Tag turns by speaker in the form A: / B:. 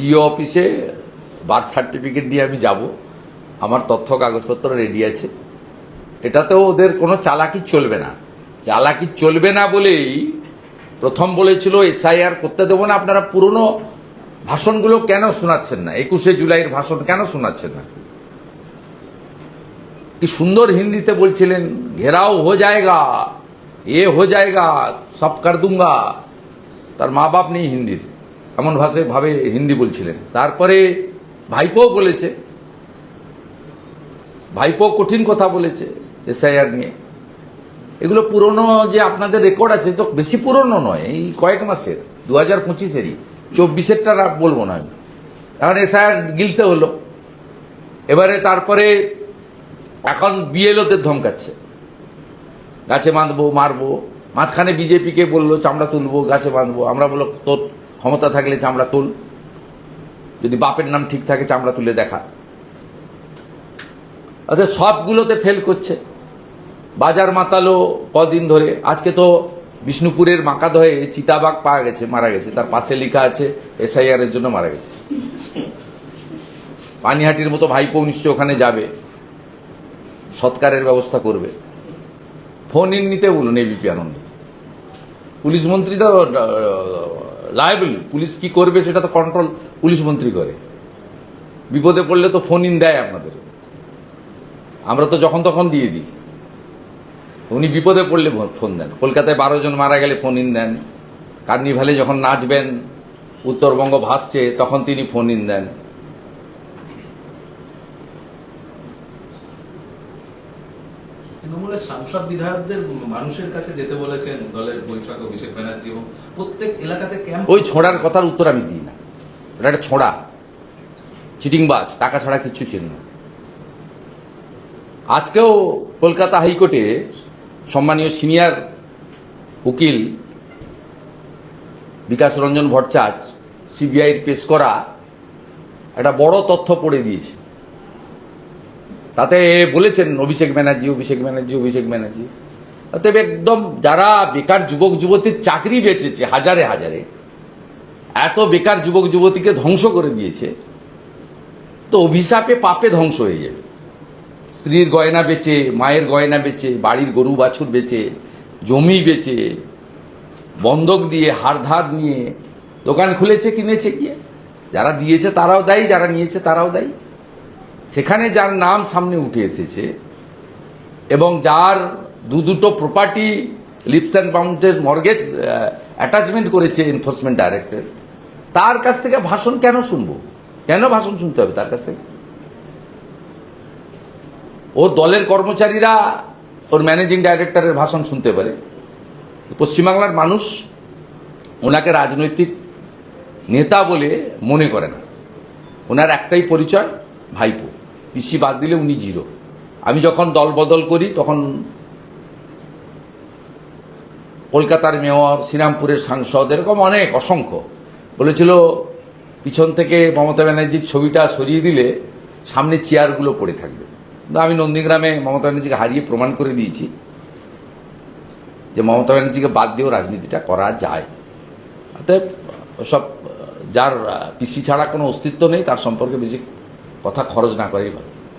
A: জিও অফিসে birth certificate দিয়ে আমি যাব। আমার তথ্য কাগজপত্র রেডি আছে। এটাতেও ওদের কোনো চালাকি চলবে না। চালাকি চলবে না বলেই প্রথম বলেছিল, এসআইআর করতে দেবো না। আপনারা পুরনো ভাষণগুলো কেন শোনাচ্ছেন না? একুশে জুলাইয়ের ভাষণ কেন শোনাচ্ছেন না? কি সুন্দর হিন্দিতে বলছিলেন, ঘেরাও হো জায়গা, এ হো জায়গা, সব কর দুঙ্গা। তার মা বাপ নেই হিন্দির এমন ভাষায় ভাবে হিন্দি বলছিলেন। তারপরে ভাইপো বলেছে। ভাইপো কঠিন কথা বলেছে এসআইআর নিয়ে। এগুলো পুরনো যে আপনাদের রেকর্ড আছে, তো বেশি পুরনো নয়, এই কয়েক মাসের দু হাজার পঁচিশেরই। চব্বিশেরটা বলব না আমি। এখন এসআইআর গিলতে হলো। এবারে তারপরে এখন বিএলওদের ধমকাচ্ছে। গাছে বাঁধবো, মারবো। মাঝখানে বিজেপিকে বলল, চামড়া তুলবো, গাছে বাঁধবো। আমরা বলল তোর ক্ষমতা থাকলে চামড়া তুল। যদি বাপের নাম ঠিক থাকে, চামড়া তুলে দেখা। অর্থাৎ সবগুলোতে ফেল করছে। বাজার মাতালো কদিন ধরে। আজকে তো বিষ্ণুপুরের মাকাদহে চিতাবাঘ পাওয়া গেছে, মারা গেছে। তার পাশে লেখা আছে, এসআইআর এর জন্য মারা গেছে। পানিহাটির মতো ভাইপো নিশ্চয় ওখানে যাবে। সৎকারের ব্যবস্থা করবে। ফোন ইন নিতে বলুন এবিপি আনন্দ। পুলিশ মন্ত্রী তো লাইবল পুলিশ কি করবে সেটা তো কন্ট্রোল পুলিশ মন্ত্রী করে। বিপদে পড়লে তো ফোন ইন দেয় আপনাদের। আমরা তো যখন তখন দিয়ে দিই। উনি বিপদে পড়লে ফোন দেন। কলকাতায় বারো জন মারা গেলে ফোন ইন দেন। কার্নিভালে যখন নাচবেন, উত্তরবঙ্গ ভাসছে, তখন তিনি ফোন ইন দেন।
B: তৃণমূলের সাংসদ বিধায়কদের মানুষের কাছে যেতে বলেছেন দলের বৈঠক অভিষেক ব্যানার্জি এবং প্রত্যেক এলাকাতে ক্যাম্প
A: ওই ছোড়ার কথার উত্তর আমি দিই না। ওটা একটা ছোড়া। চিটিংবাজ, টাকা ছাড়া কিচ্ছু না। আজকেও কলকাতা হাইকোর্টে সম্মানীয় সিনিয়র উকিল বিকাশ রঞ্জন ভট্টাচার্য, সিবিআইয়ের পেশ করা একটা বড় তথ্য পড়ে দিয়েছে। তাতে বলেছেন অভিষেক ব্যানার্জি অভিষেক ব্যানার্জি অভিষেক ব্যানার্জি। অতএব একদম যারা বেকার যুবক যুবতীর চাকরি বেঁচেছে, হাজারে হাজারে, এত বেকার যুবক যুবতীকে ধ্বংস করে দিয়েছে, তো অভিশাপে পাপে ধ্বংস হয়ে যাবে। স্ত্রীর গয়না বেচে, মায়ের গয়না বেচে, বাড়ির গরু বাছুর বেচে, জমি বেচে, বন্ধক দিয়ে হার ধার নিয়ে, দোকান খুলেছে, কিনেছে গিয়ে যারা দিয়েছে তারাও দায়ী, যারা নিয়েছে তারাও দায়ী। সেখানে যার নাম সামনে উঠে এসেছে এবং যার দু দুটো প্রপার্টি লিপস অ্যান্ড বাউন্ডের মর্গেজ অ্যাটাচমেন্ট করেছে এনফোর্সমেন্ট ডাইরেক্টর তার কাছ থেকে ভাষণ কেন শুনব? কেন ভাষণ শুনতে হবে তার কাছ থেকে? ও দলের কর্মচারীরা ওর ম্যানেজিং ডাইরেক্টরের ভাষণ শুনতে পারে। পশ্চিমবাংলার মানুষ ওনাকে রাজনৈতিক নেতা বলে মনে করে না। ওনার একটাই পরিচয়, ভাইপো। পিসি বাদ দিলে উনি জিরো। আমি যখন দল বদল করি, তখন কলকাতার মেয়র, শ্রীরামপুরের সাংসদ, এরকম অনেক, অসংখ্য। বলেছিল, পিছন থেকে মমতা ব্যানার্জির ছবিটা সরিয়ে দিলে সামনে চেয়ারগুলো পড়ে থাকবে। আমি নন্দীগ্রামে মমতা ব্যানার্জিকে হারিয়ে প্রমাণ করে দিয়েছি যে মমতা ব্যানার্জিকে বাদ দিয়েও রাজনীতিটা করা যায়। অতএব, সব, যার পিসি ছাড়া কোনো অস্তিত্ব নেই, তার সম্পর্কে বেশি কথা খরচ না করেই ভালো।